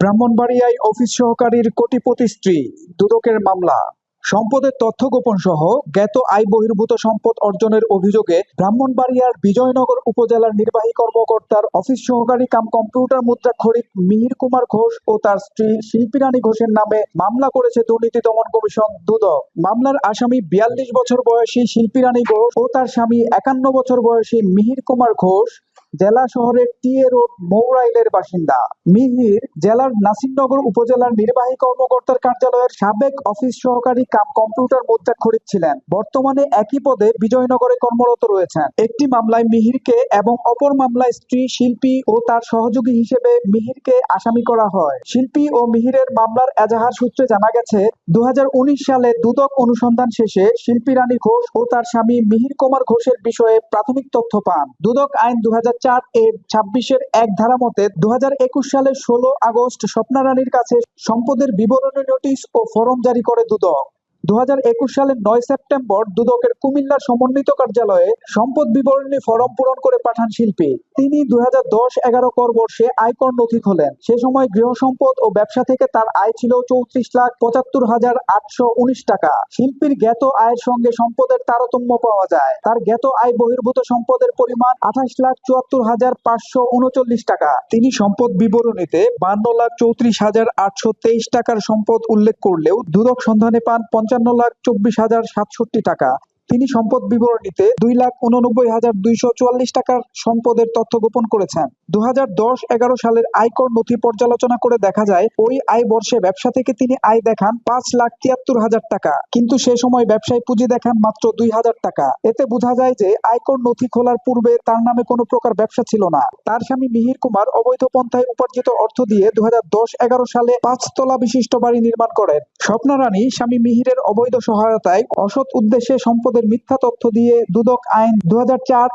ব্রাহ্মণবাড়িয়ায় office সহকারীর কোটিপতি স্ত্রী, দুদকের মামলা। সম্পদের তথ্য গোপন সহ জ্ঞাত আয় বহির্ভূত সম্পদ অর্জনের অভিযোগে ব্রাহ্মণবাড়িয়ার বিজয়নগর উপজেলার নির্বাহী কর্মকর্তার অফিস সহকারী কাম কম্পিউটার মুদ্রা খরিদ মিহির কুমার ঘোষ ও তার স্ত্রী শিল্পী রানী ঘোষের নামে মামলা করেছে দুর্নীতি দমন কমিশন দুদক। মামলার আসামি বিয়াল্লিশ বছর বয়সী শিল্পী রানী ঘোষ ও তার স্বামী একান্ন বছর বয়সী মিহির কুমার ঘোষ জেলা শহরের টিএ রোড মৌরাইলের বাসিন্দা। মিহির জেলার নাসিরনগর উপজেলার নির্বাহী কর্মকর্তার কার্যালয়ের সাবেক অফিস সহকারী কাম কম্পিউটার মুদ্রা খরিদ ছিলেন। বর্তমানে একই পদে বিজয়নগরে কর্মরত রয়েছেন। একটি মামলায় মিহিরকে এবং অপর মামলায় স্ত্রী, শিল্পী ও তার সহযোগী হিসেবে মিহিরকে আসামি করা হয়। শিল্পী ও মিহিরের মামলার এজাহার সূত্রে জানা গেছে দু হাজার উনিশ সালে দুদক অনুসন্ধান শেষে শিল্পী রানী ঘোষ ও তার স্বামী মিহির কুমার ঘোষের বিষয়ে প্রাথমিক তথ্য পান। দুদক আইন দু হাজার চার এর ছাব্বিশের এক ধারা মতে দু হাজার একুশ সালের ষোলো আগস্ট স্বপ্না রানীর কাছে সম্পদের বিবরণী নোটিশ ও ফরম জারি করে দুদক। দু হাজার একুশ সালের নয় সেপ্টেম্বর দুদকের কুমিল্লা সমন্বিত কার্যালয়ে সম্পদ বিবরণী ফরম পূরণ করে পাঠান শিল্পী। তিনি দুই হাজার দশ এগারো কর বর্ষে আয়কর নথি খোলেন সে সময় গৃহ সম্পদ ও ব্যবসা থেকে তার আয় ছিল চৌত্রিশ লাখ পঁচাত্তর হাজার আটশো উনিশ টাকা। শিল্পীর জ্ঞাত আয়ের সঙ্গে সম্পদের তারতম্য পাওয়া যায়। তার জ্ঞাত আয় বহির্ভূত সম্পদের পরিমাণ আঠাশ লাখ চুয়াত্তর হাজার পাঁচশো উনচল্লিশ টাকা। তিনি সম্পদ বিবরণীতে বান্ন লাখ চৌত্রিশ হাজার আটশো তেইশ টাকার সম্পদ উল্লেখ করলেও দুদক সন্ধানে পান পঞ্চান্ন লাখ চব্বিশ হাজার সাতষট্টি টাকা। তিনি সম্পদ বিবরণীতে দুই লাখ উননব্বই হাজার দুইশো চুয়াল্লিশ টাকার সম্পদের তথ্য গোপন করেছেন। দু হাজার দশ এগারো সালের আয়কর নথি পর্যালোচনা করে দেখা যায়, ওই আয় বর্ষে ব্যবসা থেকে তিনি আয় দেখান পাঁচ লাখ তিয়াত্তর হাজার টাকা। কিন্তু সে সময় ব্যবসায় পুঁজি দেখান মাত্র দুই হাজার টাকা। এতে বোঝা যায় যে আয়কর নথি খোলার পূর্বে তার নামে কোনো প্রকার ব্যবসা ছিল না। তার স্বামী মিহির কুমার অবৈধ পন্থায় উপার্জিত অর্থ দিয়ে দু হাজার দশ এগারো সালে পাঁচতলা বিশিষ্ট বাড়ি নির্মাণ করেন। স্বপ্না রানী স্বামী মিহিরের অবৈধ সহায়তায় অসৎ উদ্দেশ্যে সম্পদের মিথ্যা তথ্য দিয়ে দুদক আইন দু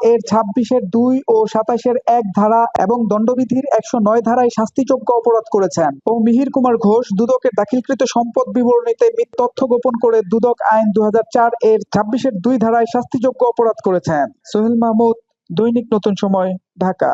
এর ছাব্বিশের দুই ও সাতাশের এক ধারা এবং দণ্ডবিধির একশো নয় ধারায় শাস্তিযোগ্য অপরাধ করেছেন। ও মিহির কুমার ঘোষ দুদকের দাখিলকৃত সম্পদ বিবরণীতে তথ্য গোপন করে দুদক আইন দুই হাজার চার এর ছাব্বিশের দুই ধারায় শাস্তিযোগ্য অপরাধ করেছেন। সোহেল মাহমুদ, দৈনিক নতুন সময়, ঢাকা।